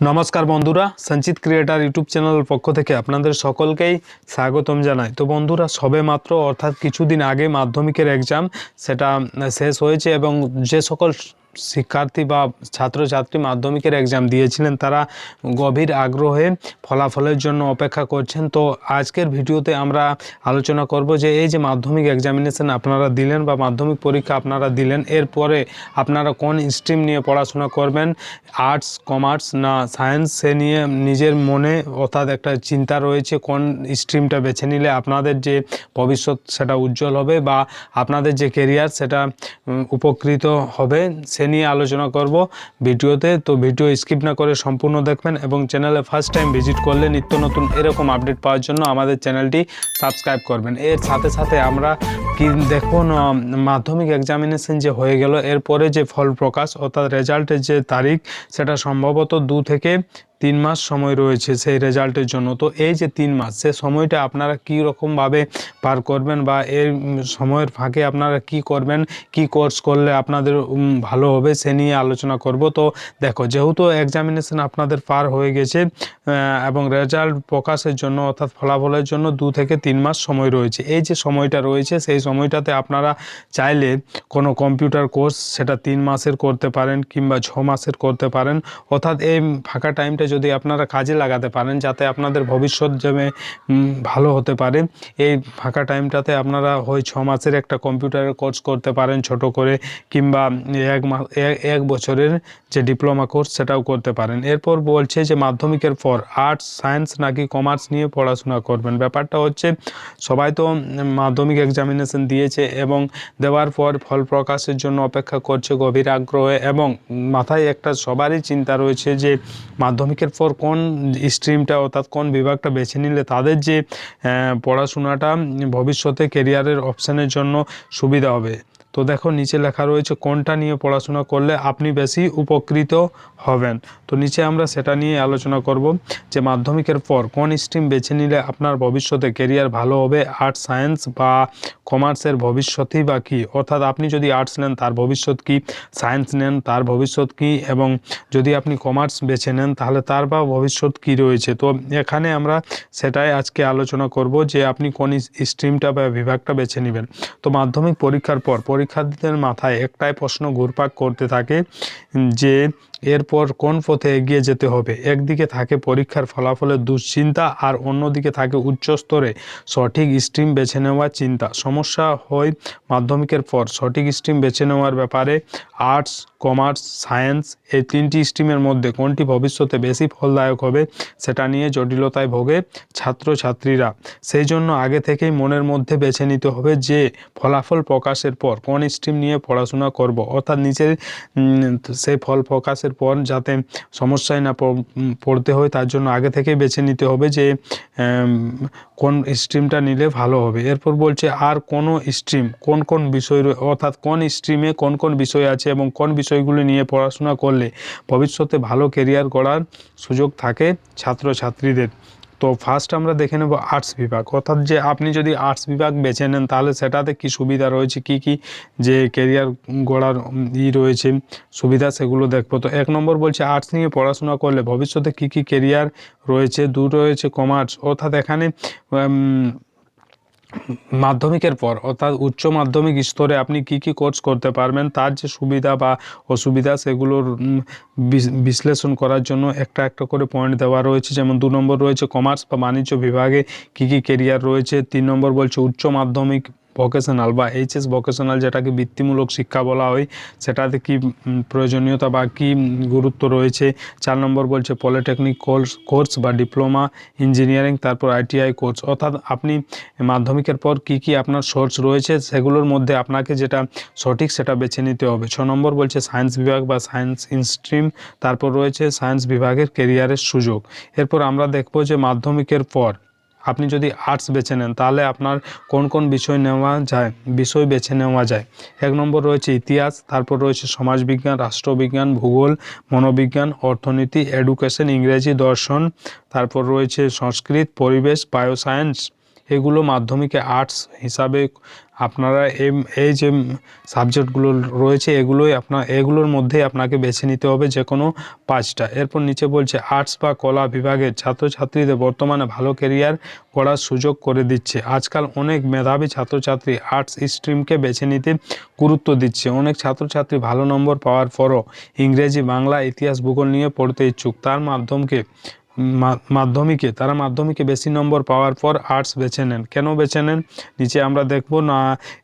নমস্কার বন্ধুরা, সঞ্চিত ক্রিয়েটার ইউটিউব চ্যানেলের পক্ষ থেকে আপনাদের সকলকেই স্বাগতম জানাই। তো বন্ধুরা, সবে মাত্র, অর্থাৎ কিছুদিন আগে মাধ্যমিকের এক্সাম সেটা শেষ হয়েছে এবং যে সকল শিক্ষার্থী বা ছাত্রছাত্রী মাধ্যমিকের এক্সাম দিয়েছিলেন, তারা গভীর আগ্রহে ফলাফলের জন্য অপেক্ষা করছেন। তো আজকের ভিডিওতে আমরা আলোচনা করব যে, এই যে মাধ্যমিক এক্সামিনেশন আপনারা দিলেন বা মাধ্যমিক পরীক্ষা আপনারা দিলেন, এরপরে আপনারা কোন স্ট্রিম নিয়ে পড়াশোনা করবেন? আর্টস কমার্স না সায়েন্স সে নিয়ে নিজের মনে অর্থাৎ একটা চিন্তা রয়েছে, কোন স্ট্রিমটা বেছে নিলে আপনাদের যে ভবিষ্যৎ সেটা উজ্জ্বল হবে বা আপনাদের যে কেরিয়ার সেটা উপকৃত হবে, সে নিয়ে আলোচনা করব ভিডিওতে। তো ভিডিও স্কিপ না করে সম্পূর্ণ দেখবেন এবং চ্যানেলে ফার্স্ট টাইম ভিজিট করলে নিত্য নতুন এরকম আপডেট পাওয়ার জন্য আমাদের চ্যানেলটি সাবস্ক্রাইব করবেন। এর সাথে সাথে আমরা কি দেখুন মাধ্যমিক এক্সামিনেশন যে হয়ে গেল, এরপরে যে ফল প্রকাশ অর্থাৎ রেজাল্টের যে তারিখ, সেটা সম্ভবত দু থেকে তিন মাস সময় রয়েছে সেই রেজাল্টের জন্য। তো এই যে তিন মাস সে সময়টা আপনারা কী রকমভাবে পার করবেন বা উম, সময়ের ফাঁকে আপনারা কি করবেন কি কোর্স করলে আপনাদের ভালো হবে সে নিয়ে আলোচনা করব। তো দেখো যেহেতু এক্সামিনেশন আপনাদের পার হয়ে গেছে এবং রেজাল্ট প্রকাশের জন্য অর্থাৎ ফলাফলের জন্য দু থেকে তিন মাস সময় রয়েছে এই যে সময়টা রয়েছে সেই সময়টাতে আপনারা চাইলে কোনো কম্পিউটার কোর্স সেটা তিন মাসের করতে পারেন কিংবা ছ মাসের করতে পারেন। অর্থাৎ এই ফাঁকা টাইমটা যদি আপনারা কাজে লাগাতে পারেন যাতে আপনাদের ভবিষ্যৎ উম, ভালো হতে পারে এই ফাঁকা টাইমটাতে আপনারা হয় ছ মাসের একটা কম্পিউটারের কোর্স করতে পারেন ছোট করে কিংবা এক মাস এক বছরের যে ডিপ্লোমা কোর্স সেটাও করতে পারেন। এরপর বলছে যে মাধ্যমিকের পর আর্টস সায়েন্স নাকি কমার্স নিয়ে পড়াশোনা করবেন। ব্যাপারটা হচ্ছে সবাই তো মাধ্যমিক এক্সামিনেশন দিয়েছে এবং দেওয়ার পর ফল প্রকাশের জন্য অপেক্ষা করছে গভীর আগ্রহে এবং মাথায় একটা সবারই চিন্তা রয়েছে যে মাধ্যমিকের পর কোন স্ট্রিমটা অর্থাৎ কোন বিভাগটা বেছে নিলে তাদের যে পড়াশোনাটা ভবিষ্যতে কেরিয়ারের অপশানের জন্য সুবিধা হবে? তো দেখো, নিচে লেখা রয়েছে, কোনটা নিয়ে পড়াশোনা করলে আপনি বেশি উপকৃত হবেন? তো নিচে আমরা সেটা নিয়ে আলোচনা করব যে মাধ্যমিকের পর কোন স্ট্রিম বেছে নিলে আপনার ভবিষ্যতে কেরিয়ার ভালো হবে আর্টস সায়েন্স বা কমার্সের ভবিষ্যতই বা কী? অর্থাৎ আপনি যদি আর্টস নেন, তার ভবিষ্যৎ কী? সায়েন্স নেন, তার ভবিষ্যৎ কী? এবং যদি আপনি কমার্স বেছে নেন, তাহলে তার বা ভবিষ্যৎ কী রয়েছে? তো এখানে আমরা সেটাই আজকে আলোচনা করব যে আপনি কোন স্ট্রিমটা বা বিভাগটা বেছে নেবেন। তো মাধ্যমিক পরীক্ষার পর পরীক্ষার্থীদের মাথায় একটাই প্রশ্ন ঘুরপাক করতে থাকে যে এরপর কোন পথে এগিয়ে যেতে হবে? একদিকে থাকে পরীক্ষার ফলাফলের দুশ্চিন্তা আর অন্যদিকে থাকে উচ্চস্তরে সঠিক স্ট্রিম বেছে নেওয়ার চিন্তা। সমস্যা হয় মাধ্যমিকের পর সঠিক স্ট্রিম বেছে নেওয়ার ব্যাপারে আর্টস কমার্স সায়েন্স এই তিনটি স্ট্রিমের মধ্যে কোনটি ভবিষ্যতে বেশি ফলদায়ক হবে সেটা নিয়ে জটিলতায় ভোগে ছাত্রছাত্রীরা। সেই জন্য আগে থেকেই মনের মধ্যে বেছে নিতে হবে যে, ফলাফল প্রকাশের পর কোন স্ট্রিম নিয়ে পড়াশোনা করব। অর্থাৎ নিচের সেই ফল প্রকাশের পর যাতে সমস্যায় না পড়তে হয়, তার জন্য আগে থেকেই বেছে নিতে হবে যে কোন স্ট্রিমটা নিলে ভালো হবে? এরপর বলছে, আর কোন স্ট্রিম কোন কোন বিষয় অর্থাৎ কোন স্ট্রিমে কোন কোন বিষয় আছে এবং কোন বিষয়গুলি নিয়ে পড়াশোনা করলে ভবিষ্যতে ভালো কেরিয়ার গড়ার সুযোগ থাকে ছাত্রছাত্রীদের। তো ফার্স্ট আমরা দেখে নেব আর্টস বিভাগ। অর্থাৎ যে আপনি যদি আর্টস বিভাগ বেছে নেন, তাহলে সেটাতে কি সুবিধা রয়েছে? কি কি যে কেরিয়ার গড়ার ই রয়েছে, সুবিধা সেগুলো দেখব। তো এক নম্বর বলছে আর্টস নিয়ে পড়াশোনা করলে ভবিষ্যতে কি কি কেরিয়ার রয়েছে? দু রয়েছে কমার্স অর্থাৎ এখানে মাধ্যমিকের পর, অর্থাৎ উচ্চ মাধ্যমিক স্তরে আপনি কি কি কোর্স করতে পারবেন, তার যে সুবিধা বা অসুবিধা সেগুলোর বিশ্লেষণ করার জন্য একটা একটা করে পয়েন্ট দেওয়া রয়েছে। যেমন দু নম্বর রয়েছে কমার্স বা বাণিজ্য বিভাগে কি কি কেরিয়ার রয়েছে, তিন নম্বর বলছে উচ্চ মাধ্যমিক ভোকেশনাল বা এইচএস ভোকেশনাল যেটাকে বৃত্তিমূলক শিক্ষা বলা হয়, সেটাতে কি প্রয়োজনীয়তা বা কি গুরুত্ব রয়েছে? চার নম্বর বলছে পলিটেকনিক কোর্স কোর্স বা ডিপ্লোমা ইঞ্জিনিয়ারিং তারপর আইটিআই কোর্স অর্থাৎ আপনি মাধ্যমিকের পর কি কি আপনার সোর্স রয়েছে, সেগুলোর মধ্যে আপনাকে যেটা সঠিক সেটা বেছে নিতে হবে। ছ নম্বর বলছে সায়েন্স বিভাগ বা সায়েন্স ইনস্ট্রিম তারপর রয়েছে সায়েন্স বিভাগের কেরিয়ারের সুযোগ। এরপর আমরা দেখব যে মাধ্যমিকের পর আপনি যদি আর্টস বেছে নেন, তাহলে আপনার কোন কোন বিষয় নেওয়া যায়, বিষয় বেছে নেওয়া যায়? এক নম্বর রয়েছে ইতিহাস, তারপর রয়েছে সমাজবিজ্ঞান, রাষ্ট্রবিজ্ঞান, ভূগোল, মনোবিজ্ঞান, অর্থনীতি এডুকেশন ইংরেজি দর্শন, তারপর রয়েছে সংস্কৃত, পরিবেশ বায়োসায়েন্স এগুলো মাধ্যমিকে আর্টস হিসাবে আপনারা এম- এই যে সাবজেক্টগুলো রয়েছে এগুলোই আপনার এগুলোর মধ্যেই আপনাকে বেছে নিতে হবে যে কোনো পাঁচটা। এরপর নিচে বলছে আর্টস বা কলা বিভাগের ছাত্রছাত্রীদের বর্তমানে ভালো কেরিয়ার করার সুযোগ করে দিচ্ছে। আজকাল অনেক মেধাবী ছাত্রছাত্রী আর্টস স্ট্রিমকে বেছে নিতে গুরুত্ব দিচ্ছে। অনেক ছাত্রছাত্রী ভালো নম্বর পাওয়ার পরও ইংরেজি, বাংলা, ইতিহাস, ভূগোল নিয়ে পড়তে ইচ্ছুক। তার মাধ্যমকে মাধ্যমিকে, তারা মাধ্যমিকে বেশি নম্বর পাওয়ার পর আর্টস বেছে নেন। কেন বেছে নেন? নিচে আমরা দেখব, না,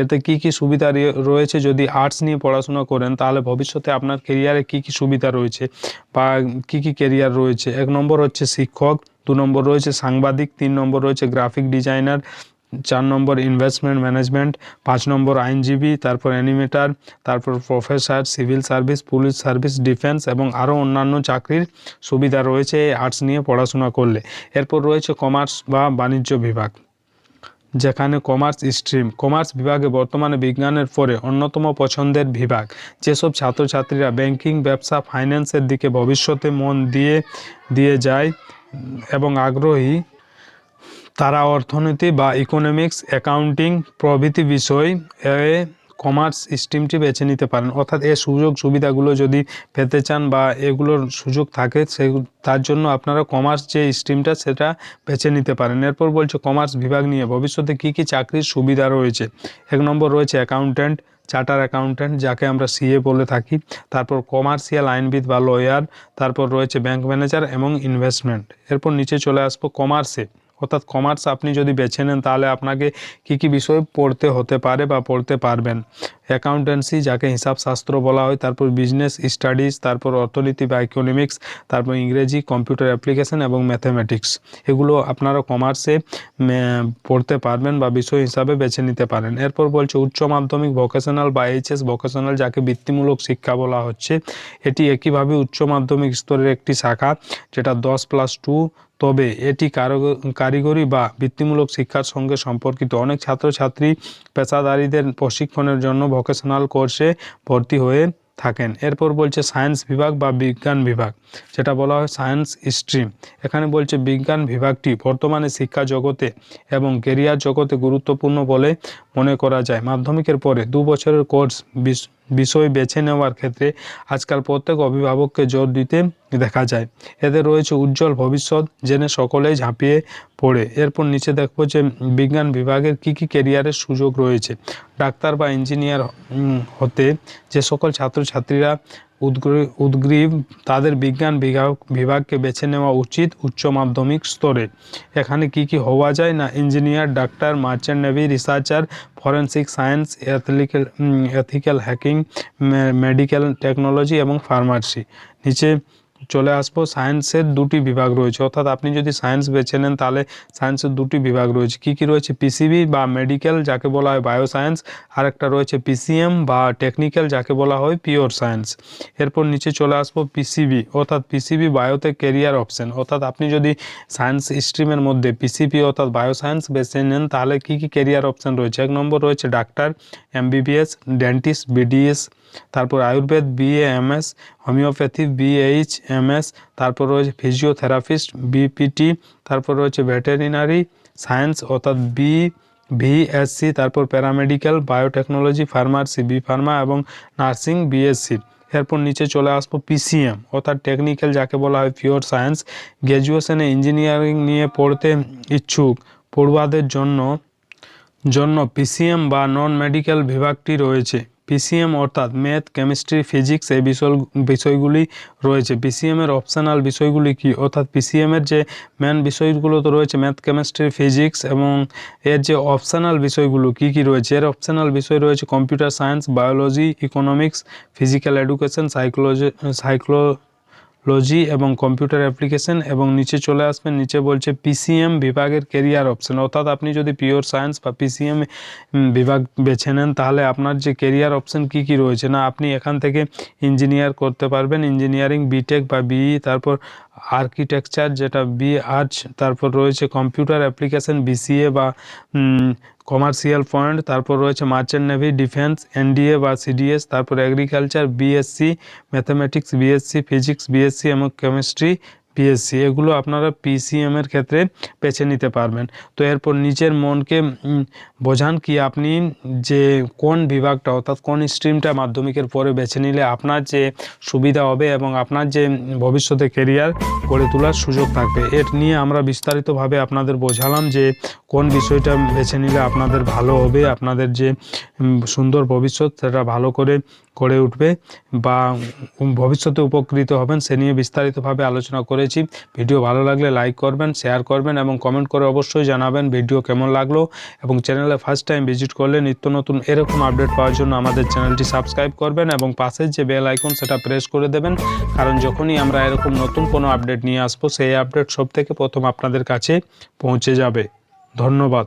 এতে কি কি সুবিধা রয়েছে যদি আর্টস নিয়ে পড়াশোনা করেন, তাহলে ভবিষ্যতে আপনার কেরিয়ারে কি কি সুবিধা রয়েছে বা কি কি কেরিয়ার রয়েছে। এক নম্বর হচ্ছে শিক্ষক, দু নম্বর রয়েছে সাংবাদিক, তিন নম্বর রয়েছে গ্রাফিক ডিজাইনার চার নম্বর ইনভেস্টমেন্ট ম্যানেজমেন্ট পাঁচ নম্বর আইনজীবী, তারপর অ্যানিমেটার তারপর professor civil service police service defence এবং আরও অন্যান্য চাকরির সুবিধা রয়েছে এই আর্টস নিয়ে পড়াশোনা করলে। এরপর রয়েছে কমার্স বা বাণিজ্য বিভাগ, যেখানে কমার্স স্ট্রিম কমার্স বিভাগে বর্তমানে বিজ্ঞানের পরে অন্যতম পছন্দের বিভাগ। যেসব ছাত্রছাত্রীরা ব্যাংকিং ব্যবসা ফাইন্যান্সের দিকে ভবিষ্যতে মন দিয়ে দিয়ে যায় এবং আগ্রহী তারা অর্থনীতি বা ইকোনমিক্স অ্যাকাউন্টিং প্রভৃতি বিষয় এ কমার্স স্ট্রিমটি বেছে নিতে পারেন। অর্থাৎ এই সুযোগ সুবিধাগুলো যদি পেতে চান বা এগুলোর সুযোগ থাকে, সে তার জন্য আপনারা কমার্স যে স্ট্রিমটা সেটা বেছে নিতে পারেন। এরপর বলছে কমার্স বিভাগ নিয়ে ভবিষ্যতে কী কী চাকরির সুবিধা রয়েছে? এক নম্বর রয়েছে অ্যাকাউন্ট্যান্ট চার্টার অ্যাকাউন্ট্যান্ট যাকে আমরা সিএ বলে থাকি। তারপর কমার্শিয়াল আইনবিদ বা লয়ার তারপর রয়েছে ব্যাংক ম্যানেজার এবং ইনভেস্টমেন্ট এরপর নিচে চলে আসব কমার্সে অর্থাৎ কমার্স আপনি যদি বেছে নেন, তাহলে আপনাকে কী কী বিষয় পড়তে হতে পারে বা পড়তে পারবেন? অ্যাকাউন্টেন্সি যাকে হিসাবশাস্ত্র বলা হয়, তারপর বিজনেস স্টাডিজ তারপর অর্থনীতি বা ইকোনমিক্স তারপর ইংরেজি কম্পিউটার অ্যাপ্লিকেশন এবং ম্যাথামেটিক্স এগুলো আপনারা কমার্সে পড়তে পারবেন বা বিষয় হিসাবে বেছে নিতে পারেন। এরপর বলছে, উচ্চ মাধ্যমিক ভোকেশনাল বা এইচএস ভোকেশনাল যাকে বৃত্তিমূলক শিক্ষা বলা হচ্ছে, এটি একইভাবে উচ্চ মাধ্যমিক স্তরের একটি শাখা, যেটা দশ প্লাস টু তবে এটি কারগ- কারিগরি বা বৃত্তিমূলক শিক্ষার সঙ্গে সম্পর্কিত। অনেক ছাত্রছাত্রী পেশাদারীদের প্রশিক্ষণের জন্য ভোকেশনাল কোর্সে ভর্তি হয়ে থাকেন। এরপর বলছে সায়েন্স বিভাগ বা বিজ্ঞান বিভাগ, যেটা বলা হয় সায়েন্স স্ট্রিম এখানে বলছে বিজ্ঞান বিভাগটি বর্তমানে শিক্ষা জগতে এবং কেরিয়ার জগতে গুরুত্বপূর্ণ বলে মনে করা যায়। মাধ্যমিকের পরে দু বছরের কোর্স বিষয় বেছে নেওয়ার ক্ষেত্রে আজকাল প্রত্যেক অভিভাবককে জোর দিতে দেখা যায়। এদের রয়েছে উজ্জ্বল ভবিষ্যৎ জেনে সকলেই ঝাঁপিয়ে পড়ে। এরপর নিচে দেখব যে বিজ্ঞান বিভাগের কি কি কেরিয়ারের সুযোগ রয়েছে। ডাক্তার বা ইঞ্জিনিয়ার হতে যে সকল ছাত্রছাত্রীরা উদ্গ্রীব তাদের বিজ্ঞান বিভাগ, বিভাগকে বেছে নেওয়া উচিত উচ্চ মাধ্যমিক স্তরে। এখানে কি কি হওয়া যায় না? Engineer, doctor, merchant navy, researcher, forensic science ethical ethical hacking medical technology এবং ফার্মাসি। নিচে চলে আসব। সায়েন্সের দুটি বিভাগ রয়েছে। অর্থাৎ আপনি যদি সায়েন্স বেছে নেন, তাহলে সায়েন্সের দুটি বিভাগ রয়েছে। কি কি রয়েছে? পিসিবি বা মেডিকেল, যাকে বলা হয় বায়ো সায়েন্স আর একটা রয়েছে পিসিএম বা টেকনিক্যাল, যাকে বলা হয় পিওর সায়েন্স। এরপর নিচে চলে আসব পিসিবি। অর্থাৎ পিসিবি বায়োতে কেরিয়ার অপশন। অর্থাৎ আপনি যদি সায়েন্স স্ট্রিমের মধ্যে পিসিবি অর্থাৎ বায়ো সায়েন্স বেছে নেন, তাহলে কি কি কেরিয়ার অপশন রয়েছে? এক নম্বর রয়েছে ডাক্তার, এমবিবিএস, ডেন্টিস্ট, বিডিএস, তারপর Ayurveda BA MS homeopathy BH MS তারপর রয়েছে ফিজিওথেরাপিস্ট বিপিটি তারপর রয়েছে ভেটেরিনারি সায়েন্স অর্থাৎ বি ভিএসসি তারপর paramedical biotechnology pharmacy B pharma এবং নার্সিং বিএসসি এরপর নিচে চলে আসব পিসিএম অর্থাৎ টেকনিক্যাল যাকে বলা হয় পিওর সায়েন্স গ্র্যাজুয়েশনে ইঞ্জিনিয়ারিং নিয়ে পড়তে ইচ্ছুক, পড়ুয়াদের জন্য জন্য পিসিএম বা নন মেডিকেল বিভাগটি রয়েছে। পিসিএম অর্থাৎ ম্যাথ কেমিস্ট্রি ফিজিক্স এই বিষয় বিষয়গুলি রয়েছে। পিসিএমের অপশনাল বিষয়গুলি কি? অর্থাৎ পিসিএমের যে মেন বিষয়গুলো তো রয়েছে ম্যাথ কেমিস্ট্রি ফিজিক্স এবং এর যে অপশনাল বিষয়গুলো কি কি রয়েছে? এর অপশনাল বিষয় রয়েছে computer science biology economics physical education psychology psychology এবং কম্পিউটার অ্যাপ্লিকেশন এবং নিচে চলে আসবেন নিচে বলছে পিসিএম বিভাগের কেরিয়ার অপশন অর্থাৎ আপনি যদি পিওর সায়েন্স বা পিসিএম বিভাগ বেছে নেন তাহলে আপনার যে কেরিয়ার অপশন কি কি রয়েছে না আপনি এখান থেকে ইঞ্জিনিয়ার করতে পারবেন ইঞ্জিনিয়ারিং বিটেক বা বিই তারপর আর্কিটেকচার যেটা বি আর্টস তারপর রয়েছে কম্পিউটার অ্যাপ্লিকেশন বিসিএ বা কমার্শিয়াল পয়েন্ট তারপর রয়েছে মার্চেন্ট নেভি ডিফেন্স এনডিএ বা সিডিএস তারপর agriculture BSc mathematics BSc physics BSc এবং কেমিস্ট্রি পিএসসি এগুলো আপনারা পিসিএম এর ক্ষেত্রে বেছে নিতে পারবেন। তো এরপর নিজের মনকে বোঝান কি আপনি যে কোন বিভাগটা, অর্থাৎ কোন স্ট্রিমটা মাধ্যমিকের পরে বেছে নিলে আপনার যে সুবিধা হবে এবং আপনার যে ভবিষ্যতে কেরিয়ার গড়ে তোলার সুযোগ থাকবে। এর নিয়ে আমরা বিস্তারিতভাবে আপনাদের বোঝালাম যে কোন বিষয়টা বেছে নিলে আপনাদের ভালো হবে, আপনাদের যে সুন্দর ভবিষ্যৎ, সেটা ভালো করে গড়ে উঠবে বা ভবিষ্যতে উপকৃত হবেন, সে নিয়ে বিস্তারিতভাবে আলোচনা করেছি। ভিডিও ভালো লাগলে লাইক করবেন, শেয়ার করবেন এবং কমেন্ট করে অবশ্যই জানাবেন ভিডিও কেমন লাগল। এবং চ্যানেলে ফার্স্ট টাইম ভিজিট করলে নিত্য নতুন এরকম আপডেট পাওয়ার জন্য আমাদের চ্যানেলটি সাবস্ক্রাইব করবেন এবং পাশের যে বেল আইকন, সেটা প্রেস করে দেবেন। কারণ যখনই আমরা এরকম নতুন কোনো আপডেট নিয়ে আসব, সেই আপডেট সব থেকে প্রথম আপনাদের কাছে পৌঁছে যাবে। ধন্যবাদ।